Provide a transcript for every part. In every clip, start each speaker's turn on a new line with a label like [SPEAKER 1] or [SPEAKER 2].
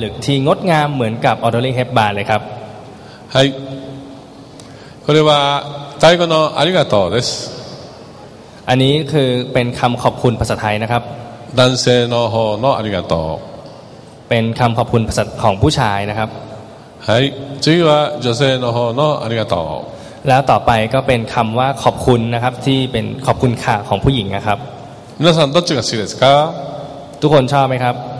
[SPEAKER 1] หลึกที่งดงามเหมือนกับออเดอรี่เฮปบาร์เลยครับ
[SPEAKER 2] はいこれはタイ語のありがとうです
[SPEAKER 1] อันนี้คือเป็นคำขอบคุณภาษาไทยนะครับ
[SPEAKER 2] 男性の方のありがと
[SPEAKER 1] เป็นคำขอบคุณภาษาของผู้ชายนะครับ
[SPEAKER 2] うはい次は女性の方のありがと
[SPEAKER 1] แล้วต่อไปก็เป็นคำว่าขอบคุณนะครับที่เป็นขอบคุณค่ะของผู้หญิงนะครับ
[SPEAKER 2] う皆さんどっちが好きですか
[SPEAKER 1] ทุกคนชอบไหมครับ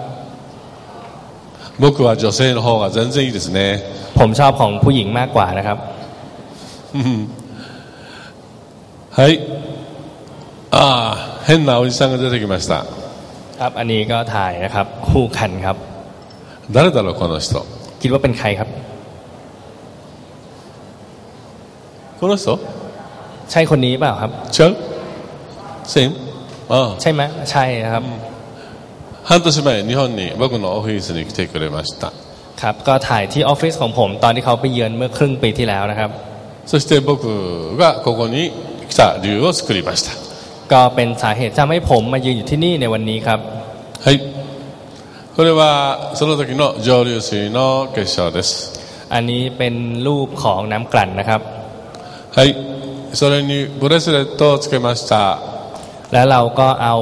[SPEAKER 2] 僕は女性の方が全然いいですね
[SPEAKER 1] ผมชอบของผู้หญิงมากกว่านะครับ
[SPEAKER 2] はいああ変なおじさんが出てきました
[SPEAKER 1] ครับ อันนี้ก็ถ่ายนะครับ คู่กันครับ
[SPEAKER 2] 誰だろうこの人
[SPEAKER 1] คิดว่าเป็นใครครับ
[SPEAKER 2] この人
[SPEAKER 1] ใช่คนนี้เปล่าครับ
[SPEAKER 2] 違うセイムああ
[SPEAKER 1] ใช่ไหมใช่นะครับ
[SPEAKER 2] 半年前日本に僕のオフィスに来てくれました
[SPEAKER 1] ครับ ก็ถ่ายที่ออฟฟิศของผมตอนที่เขาไปเยือนเมื่อครึ่งปีที่แล้วนะครับ
[SPEAKER 2] そして僕がここに来た理由を作りました
[SPEAKER 1] ก็เป็นสาเหตุทำให้ผมมายืนอยู่ที่นี่ในวันนี้ครับ
[SPEAKER 2] はいこれはその時の蒸留水の結晶です
[SPEAKER 1] อันนี้เป็นรูปของน้ำกลั่นนะครับ
[SPEAKER 2] はいそれにブレスレットをつけました
[SPEAKER 1] แล้วเราก็เอา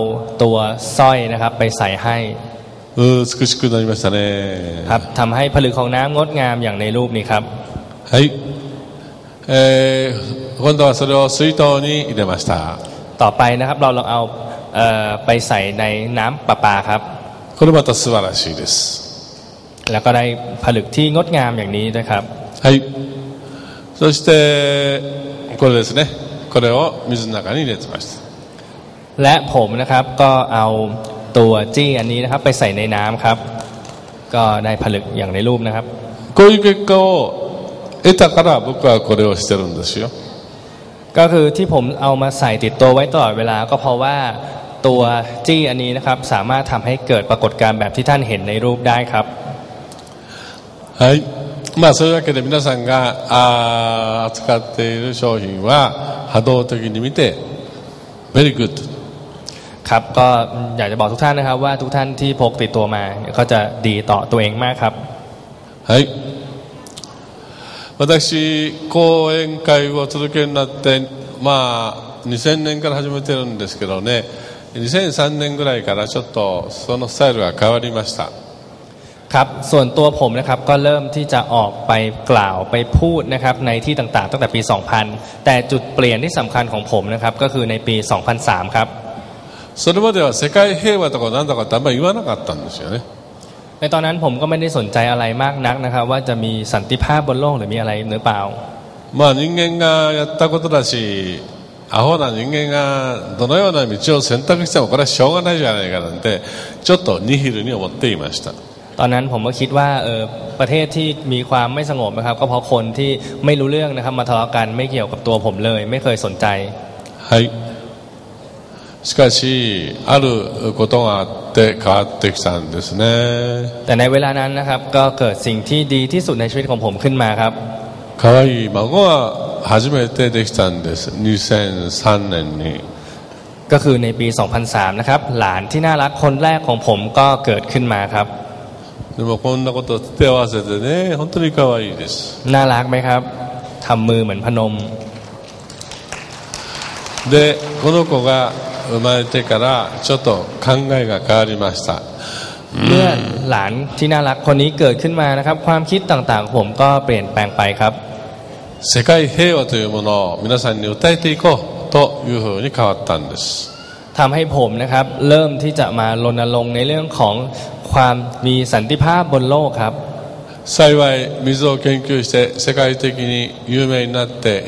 [SPEAKER 1] ตัวสร้อยนะครับ ไปใส่ให้
[SPEAKER 2] うー美しくなりましたね
[SPEAKER 1] ครับทำให้ผลึกของน้ำงดงามอย่างในรูปนี้ครับ
[SPEAKER 2] はい、えー、今度はそれを水筒に入れました
[SPEAKER 1] ต่อไปนะครับเราลองเอาเอ่อไปใส่ในน้ำประปาครับ
[SPEAKER 2] これまた素晴らしいです
[SPEAKER 1] แล้วก็ได้ผลึกที่งดงามอย่างนี้นะครับ
[SPEAKER 2] はいそしてこれですねこれを水の中に入れてました
[SPEAKER 1] และผมนะครับก็เอาตัวจี้อันนี้นะครับ ไปใส่ในน้ำครับ ก็ได้ผลึกอย่างในรูปนะครับ
[SPEAKER 2] こういう結果を得たから僕はこれをしてるんですよ
[SPEAKER 1] ก็คือที่ผมเอามาใส่ติดตัวไว้ตลอดเวลา ก็เพราะว่าตัวจี้อันนี้นะครับ สามารถทำให้เกิดปรากฏการณ์แบบที่ท่านเห็นในรูปได้ครับ
[SPEAKER 2] はいまあそういうわけで皆さんがあー扱っている商品は波動的に見て very good
[SPEAKER 1] ครับก็อยากจะบอกทุกท่านนะครับ ว่าทุกท่านที่พกติดตัวมาก็จะดีต่อตัวเองมากครับ
[SPEAKER 2] はい私講演会を続けるようになってまあ2000年から始めてるんですけどね2003年ぐらいからちょっとそのスタイルが変わりました
[SPEAKER 1] ครับ ส่วนตัวผมนะครับก็เริ่มที่จะออกไปกล่าวไปพูดนะครับในที่ต่างๆ ตั้งแต่ปี 2000 แต่จุดเปลี่ยนที่สำคัญของผมนะครับก็คือในปี 2003 ครับ
[SPEAKER 2] それまでは世界平和とか何だかってあんまり言わなかったんですよね
[SPEAKER 1] ในตอนนั้นผมก็ไม่ได้สนใจอะไรมากนักนะครับ ว่าจะมีสันติภาพบนโลกหรือมีอะไรหรือเปล่า
[SPEAKER 2] まあ人間がやったことだしアホな人間がどのような道を選択してもこれはしょうがないじゃないかなんてちょっとニヒルに思っていました
[SPEAKER 1] ตอนนั้นผมก็คิดว่าเออประเทศที่มีความไม่สงบนะครับ ก็เพราะคนที่ไม่รู้เรื่องนะครับ มาทะเลาะกันไม่เกี่ยวกับตัวผมเลย ไม่เคยสนใจ
[SPEAKER 2] はい しかしあることがあって変わってきたんですね
[SPEAKER 1] แต่ในเวลานั้นนะครับ ก็เกิดสิ่งที่ดีที่สุดในชีวิตของผมขึ้นมาครับ
[SPEAKER 2] 可愛い孫が初めてできたんです2003年に
[SPEAKER 1] ก็คือในปี 2003 นะครับ หลานที่น่ารักคนแรกของผมก็เกิดขึ้นมาครับ
[SPEAKER 2] でもこんなこと手を合わせてね本当に可愛いです
[SPEAKER 1] น่ารักไหมครับทำมือเหมือนพนม
[SPEAKER 2] でこの子が 生まれてからちょっと考えが変わりました
[SPEAKER 1] เมื่อหลานที่น่ารักคนนี้เกิดขึ้นมานะครับ ความคิดต่างๆของผมก็เปลี่ยนแปลงไปครับ
[SPEAKER 2] 世界平和というものを皆さんに訴えていこうというふうに変わったんです
[SPEAKER 1] ทำให้ผมนะครับ เริ่มที่จะมารณรงค์ในเรื่องของความมีสันติภาพบนโลกครับ
[SPEAKER 2] 幸い水を研究して世界的に有名になって